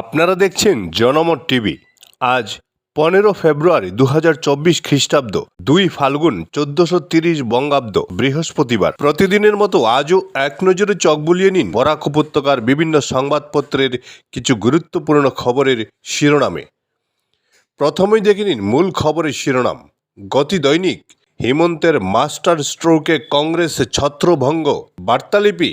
আপনারা দেখছেন জনমত টিভি। আজ পনেরো ফেব্রুয়ারি দু হাজার চব্বিশ খ্রিস্টাব্দ, দুই ফাল্গুন চোদ্দশো তিরিশ বঙ্গাব্দ, বৃহস্পতিবার। প্রতিদিনের মতো আজও এক নজরে চক বুলিয়ে নিন বরাক উপত্যকার বিভিন্ন সংবাদপত্রের কিছু গুরুত্বপূর্ণ খবরের শিরোনামে। প্রথমেই দেখে নিন মূল খবরের শিরোনাম। গতি দৈনিক, হেমন্তের মাস্টার স্ট্রোকে কংগ্রেস ছত্রভঙ্গ। বার্তালিপি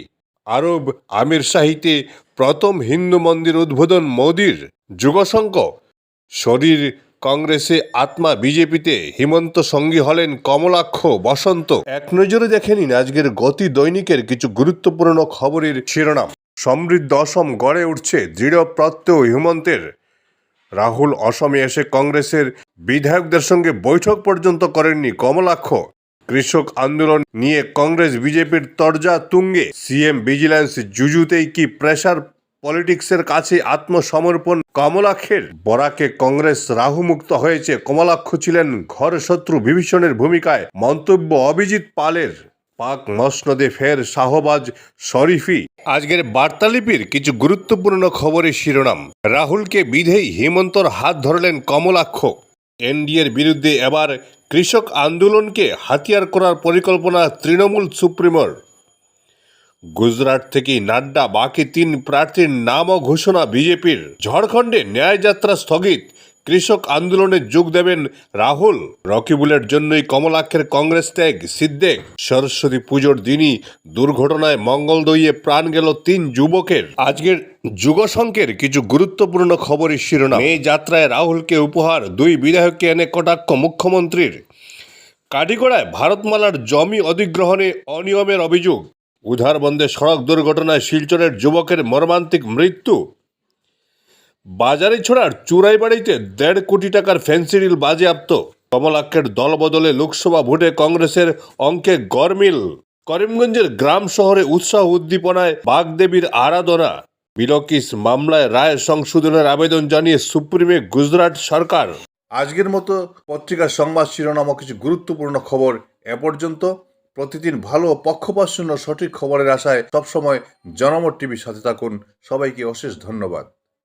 আরব আমির শাহিতে প্রথম হিন্দু মন্দির উদ্বোধন মোদির যুগশঙ্ক। শরীর কংগ্রেসে আত্মা বিজেপিতে হিমন্ত সঙ্গী হলেন কমলাক্ষ বসন্ত। এক নজরে দেখে নিন আজকের গতি দৈনিকের কিছু গুরুত্বপূর্ণ খবরের শিরোনাম। সমৃদ্ধ অসম গড়ে উঠছে দৃঢ় প্রত্যয় হিমন্তের। রাহুল অসমে এসে কংগ্রেসের বিধায়কদের সঙ্গে বৈঠক পর্যন্ত করেননি কমলাক্ষ। কৃষক আন্দোলন নিয়ে কংগ্রেস, বিজেপির তরজা তুঙ্গে। সিএম ভিজিল্যান্স জুজুতেই কি প্রেসার পলিটিক্সের কাছে আত্মসমর্পণ? কমলাক্ষের বরাকে কংগ্রেস রাহুমুক্ত হয়েছে। কমলাক্ষ ছিলেন ঘর শত্রু বিভীষণের ভূমিকায়। মন্তব্য অভিজিৎ পালের। পাক মসনদে ফের শাহবাজ শরীফি। আজকের বার্তালিপির কিছু গুরুত্বপূর্ণ খবরের শিরোনাম। রাহুলকে বিধেই হিমন্তর হাত ধরলেন কমলাক্ষ। এনডিএর বিরুদ্ধে এবার কৃষক আন্দোলনকে হাতিয়ার করার পরিকল্পনা তৃণমূল সুপ্রিমোর। গুজরাট থেকে নাড্ডা বাকি তিন প্রার্থীর নামও ঘোষণা বিজেপির। ঝাড়খণ্ডে ন্যায়যাত্রা স্থগিত। কৃষক আন্দোলনে যোগ দেবেন রাহুল। রকি রকিবুলের জন্যই কমলাক্ষের কংগ্রেস ত্যাগ, সিদ্দেক। সরস্বতী পুজোর দিনই দুর্ঘটনায় মঙ্গলদইয়ে প্রাণ গেল তিন যুবকের। আজকের যুগসংকের কিছু গুরুত্বপূর্ণ খবরের শিরোনাম। এই যাত্রায় রাহুলকে উপহার, দুই বিধায়ককে এনে কটাক্ষ মুখ্যমন্ত্রীর। কাটিগড়ায় ভারতমালার জমি অধিগ্রহণে অনিয়মের অভিযোগ। উধারবন্দে সড়ক দুর্ঘটনায় শিলচরের যুবকের মর্মান্তিক মৃত্যু। বাজারে ছড়ার চুরাইবাড়িতে দেড় কোটি টাকার ফেন্সিডিল বাজেয়াপ্ত। কমলাক্ষের দলবদলে লোকসভা ভোটে কংগ্রেসের অঙ্কে গরমিল। করিমগঞ্জের গ্রাম শহরে উৎসাহ উদ্দীপনায় বাগদেবীর আরাধনা। বিলকিস মামলায় রায় সংশোধনের আবেদন জানিয়ে সুপ্রিমে গুজরাট সরকার। আজকের মতো পত্রিকার সংবাদ শিরোনাম কিছু গুরুত্বপূর্ণ খবর এ পর্যন্ত। প্রতিদিন ভালো পক্ষপাতশূন্য সঠিক খবরের আশায় সবসময় জনমত টিভির সাথে থাকুন। সবাইকে অশেষ ধন্যবাদ।